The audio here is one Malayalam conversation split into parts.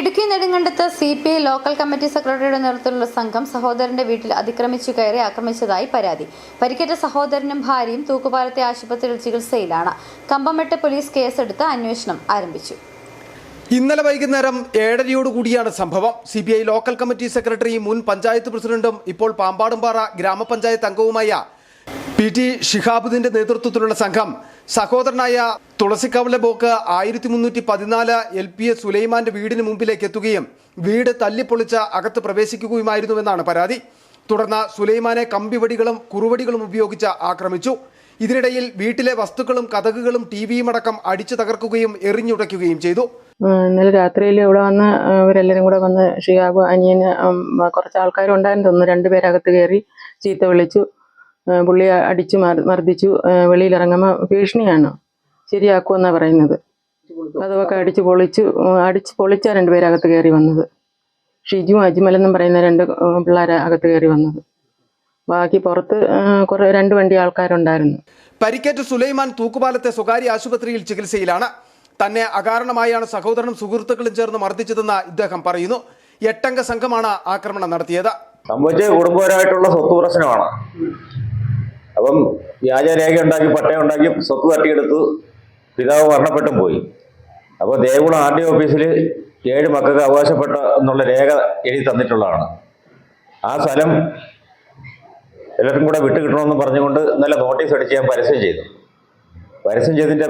Idukki നെടുങ്കണ്ടത്ത് C P I local committee സെക്രട്ടറിയുടെ നേതൃത്വത്തിലുള്ള സംഘം സഹോദരന്റെ വീട്ടിൽ അതിക്രമിച്ചു കയറി ആക്രമിച്ചതായി പരാതി. പരിക്കേറ്റ സഹോദരനും ഭാര്യയും തൂക്കുപാലത്തെ ആശുപത്രിയിൽ ചികിത്സയിലാണ്. കമ്പമെട്ട് പോലീസ് കേസെടുത്ത് അന്വേഷണം ആരംഭിച്ചു. ഇന്നലെ വൈകുന്നേരം ഏഴരയോടുകൂടിയാണ് സംഭവം. C B I local committee secretary മുൻ പഞ്ചായത്ത് പ്രസിഡന്റും ഇപ്പോൾ പാമ്പാടുംപാറ ഗ്രാമപഞ്ചായത്ത് അംഗവുമായ പി ടി നേതൃത്വത്തിലുള്ള സംഘം സഹോദരനായ തുളസിക്കവല ബോക്ക് ആയിരത്തി മുന്നൂറ്റി പതിനാല് എൽ പി എസ് സുലൈമാന്റെ വീടിന് മുമ്പിലേക്ക് എത്തുകയും വീട് തല്ലിപ്പൊളിച്ച് അകത്ത് പ്രവേശിക്കുകയുമായിരുന്നുവെന്നാണ് പരാതി. തുടർന്ന് സുലൈമാനെ കമ്പിവടികളും കുറുവടികളും ഉപയോഗിച്ച് ആക്രമിച്ചു. ഇതിനിടയിൽ വീട്ടിലെ വസ്തുക്കളും കഥകുകളും ടി വിയും അടക്കം അടിച്ചു തകർക്കുകയും എറിഞ്ഞുടയ്ക്കുകയും ചെയ്തു. ഇന്നലെ രാത്രിയിൽ ഇവിടെ വന്ന് ഇവരെല്ലാവരും കൂടെ വന്ന് ഷിയാബ് അനിയന് കുറച്ച് ആൾക്കാരുണ്ടായിരുന്നു. തോന്നുന്നു രണ്ടുപേരകത്ത് കയറി ചീത്ത വിളിച്ചു. പുള്ളി അടിച്ചു മർ- മർദ്ദിച്ചു. വെളിയിലിറങ്ങുമ്പോൾ ഭീഷണിയാണ്. ശരിയാക്കുമെന്നാണ് പറയുന്നത്. അതൊക്കെ അടിച്ച് പൊളിച്ച് അടിച്ച് പൊളിച്ചാണ് രണ്ടുപേരകത്ത് കയറി വന്നത്. ഷിജു അജ്മൽ എന്നും പറയുന്ന രണ്ട് പിള്ളേരെ അകത്ത് കയറി വന്നത്. ബാക്കി പുറത്ത് കുറെ കുറേ രണ്ട് വണ്ടി ആൾക്കാരുണ്ടായിരുന്നു. പരിക്കേറ്റ സുലൈമാൻ തൂക്കുപാലത്തെ സ്വകാര്യ ആശുപത്രിയിൽ ചികിത്സയിലാണ്. തന്നെ അകാരണമായാണ് സഹോദരനും സുഹൃത്തുക്കളും ചേർന്ന് മർദ്ദിച്ചതെന്ന് ഇദ്ദേഹം പറയുന്നു. എട്ടംഗ സംഘമാണ് ആക്രമണം നടത്തിയത്. സംഭവിച്ചത് കുടുംബപരമായിട്ടുള്ള സ്വത്ത് പ്രശ്നമാണ്. അപ്പം വ്യാജരേഖ ഉണ്ടാക്കി പട്ടയം ഉണ്ടാക്കി സ്വത്ത് തട്ടിയെടുത്തു. പിതാവ് മരണപ്പെട്ടും പോയി. അപ്പോൾ ദേവികുളം ആർ ഡി ഓഫീസിൽ ഏഴ് മക്കൾക്ക് അവകാശപ്പെട്ട എന്നുള്ള രേഖ എഴുതി തന്നിട്ടുള്ളതാണ്. ആ സ്ഥലം എല്ലാവർക്കും കൂടെ വിട്ടു കിട്ടണമെന്ന് പറഞ്ഞുകൊണ്ട് നല്ല നോട്ടീസ് അടിച്ച് ഞാൻ പരസ്യം ചെയ്തു. പരസ്യം ചെയ്തതിന്റെ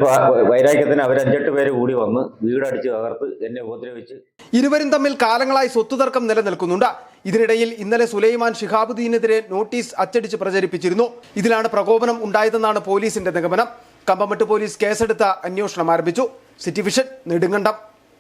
വൈരാഗ്യത്തിന് അവർ അഞ്ചെട്ട് പേര് കൂടി വന്ന് വീടടിച്ച് തകർത്ത് എന്നെ ഉപദ്രവിച്ച്. ഇരുവരും തമ്മിൽ കാലങ്ങളായി സ്വത്തുതർക്കം നിലനിൽക്കുന്നുണ്ട്. ഇതിനിടയിൽ ഇന്നലെ സുലൈമാൻ ഷിഹാബുദ്ദീനെതിരെ നോട്ടീസ് അച്ചടിച്ച് പ്രചരിപ്പിച്ചിരുന്നു. ഇതിലാണ് പ്രകോപനം ഉണ്ടായതെന്നാണ് പോലീസിന്റെ നിഗമനം. കമ്പമട്ട് പോലീസ് കേസെടുത്ത് അന്വേഷണം ആരംഭിച്ചു. City vision Nedumkandam.